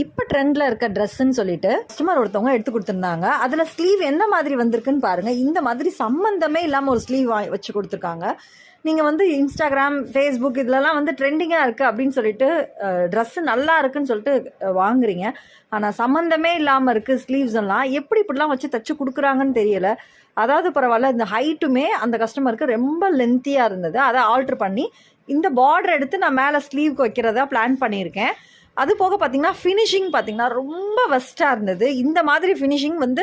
இப்போ ட்ரெண்டில் இருக்க ட்ரெஸ்ஸுன்னு சொல்லிட்டு கஸ்டமர் ஒருத்தவங்க எடுத்து கொடுத்துருந்தாங்க. அதில் ஸ்லீவ் என்ன மாதிரி வந்திருக்குன்னு பாருங்கள் இந்த மாதிரி சம்மந்தமே இல்லாமல் ஒரு ஸ்லீவ் வச்சு கொடுத்துருக்காங்க. நீங்கள் வந்து இன்ஸ்டாகிராம் ஃபேஸ்புக் இதிலலாம் வந்து ட்ரெண்டிங்காக இருக்குது அப்படின்னு சொல்லிட்டு ட்ரெஸ்ஸு நல்லா இருக்குன்னு சொல்லிட்டு வாங்குறீங்க. ஆனால் சம்மந்தமே இல்லாமல் இருக்குது ஸ்லீவ்ஸ் எல்லாம். எப்படி இப்படிலாம் வச்சு தச்சு கொடுக்குறாங்கன்னு தெரியல. அதாவது பரவாயில்ல இந்த ஹைட்டுமே அந்த கஸ்டமருக்கு ரொம்ப லென்த்தியாக இருந்தது. அதை ஆல்ட்ரு பண்ணி இந்த பார்டர் எடுத்து நான் மேலே ஸ்லீவ்க்கு வைக்கிறதா பிளான் பண்ணியிருக்கேன். அது போக பார்த்தீங்கன்னா ஃபினிஷிங் பார்த்தீங்கன்னா ரொம்ப வெஸ்ட்டாக இருந்தது. இந்த மாதிரி ஃபினிஷிங் வந்து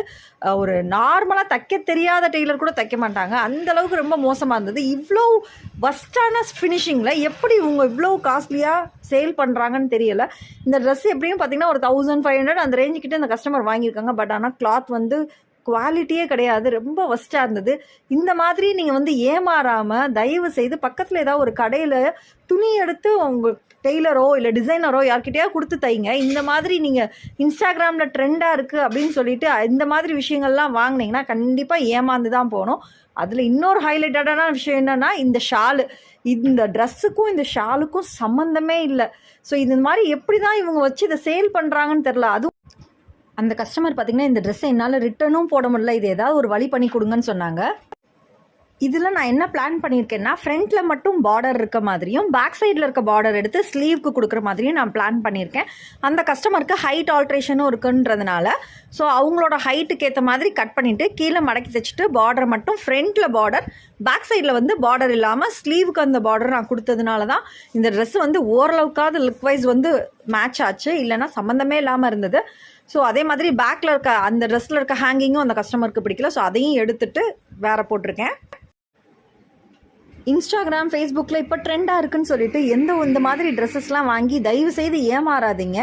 ஒரு நார்மலாக தைக்க தெரியாத டெய்லர் கூட தைக்க மாட்டாங்க. அந்த அளவுக்கு ரொம்ப மோசமாக இருந்தது. இவ்வளோ வஸ்டான ஃபினிஷிங்கில் எப்படி இவங்க இவ்வளோ காஸ்ட்லியாக சேல் பண்ணுறாங்கன்னு தெரியல. இந்த ட்ரெஸ் எப்படியும் பார்த்தீங்கன்னா ஒரு தௌசண்ட் ஃபைவ் ஹண்ட்ரட் அந்த ரேஞ்ச்கிட்ட இந்த கஸ்டமர் வாங்கியிருக்காங்க. பட் ஆனால் கிளாத் வந்து குவாலிட்டியே கிடையாது. ரொம்ப ஒஸ்ட்டாக இருந்தது. இந்த மாதிரி நீங்கள் வந்து ஏமாறாமல் தயவு செய்து பக்கத்தில் ஏதாவது ஒரு கடையில் துணி எடுத்து உங்கள் டெய்லரோ இல்லை டிசைனரோ யார்கிட்டயா கொடுத்து தைங்க. இந்த மாதிரி நீங்கள் இன்ஸ்டாகிராமில் ட்ரெண்டாக இருக்குது அப்படின்னு சொல்லிட்டு இந்த மாதிரி விஷயங்கள்லாம் வாங்குனீங்கன்னா கண்டிப்பாக ஏமாந்து தான் போகணும். அதில் இன்னொரு ஹைலைட்டடான விஷயம் என்னென்னா இந்த ஷாலு. இந்த ட்ரெஸ்ஸுக்கும் இந்த ஷாலுக்கும் சம்மந்தமே இல்லை. ஸோ இது மாதிரி எப்படி தான் இவங்க வச்சு இதை சேல் பண்ணுறாங்கன்னு தெரில அதுவும் அந்த கஸ்டமர் பார்த்தீங்கன்னா இந்த ட்ரெஸ்ஸை என்னால் ரிட்டர்னும் போட முடியல. இது ஏதாவது ஒரு வழி பண்ணி கொடுங்கன்னு சொன்னாங்க. இதில் நான் என்ன பிளான் பண்ணியிருக்கேன்னா ஃப்ரண்ட்டில் மட்டும் பார்டர் இருக்க மாதிரியும் பேக் சைடில் இருக்க பார்டர் எடுத்து ஸ்லீவ்க்கு கொடுக்குற மாதிரியும் நான் பிளான் பண்ணியிருக்கேன். அந்த கஸ்டமருக்கு ஹைட் ஆல்ட்ரேஷனும் இருக்குன்றதுனால ஸோ அவங்களோட ஹைட்டுக்கு ஏற்ற மாதிரி கட் பண்ணிவிட்டு கீழே மடக்கி தைச்சிட்டு பார்டர் மட்டும் ஃப்ரண்ட்டில் பார்டர் பேக் சைடில் வந்து பார்டர் இல்லாமல் ஸ்லீவுக்கு அந்த பார்டர் நான் கொடுத்ததுனால தான் இந்த ட்ரெஸ் வந்து ஓரளவுக்காவது லுக் வைஸ் வந்து மேட்ச் ஆச்சு. இல்லைன்னா சம்மந்தமே இல்லாமல் இருந்தது. ஸோ அதே மாதிரி பேக்கில் இருக்க அந்த ட்ரெஸ்ஸில் இருக்க ஹேங்கிங்கும் அந்த கஸ்டமருக்கு பிடிக்கல. ஸோ அதையும் எடுத்துட்டு வேற போட்டிருக்கேன். இன்ஸ்டாகிராம் ஃபேஸ்புக்கில் இப்போ ட்ரெண்டாக இருக்குன்னு சொல்லிட்டு எந்த இந்த மாதிரி ட்ரெஸ்ஸஸ்லாம் வாங்கி தயவு செய்து ஏமாறாதீங்க.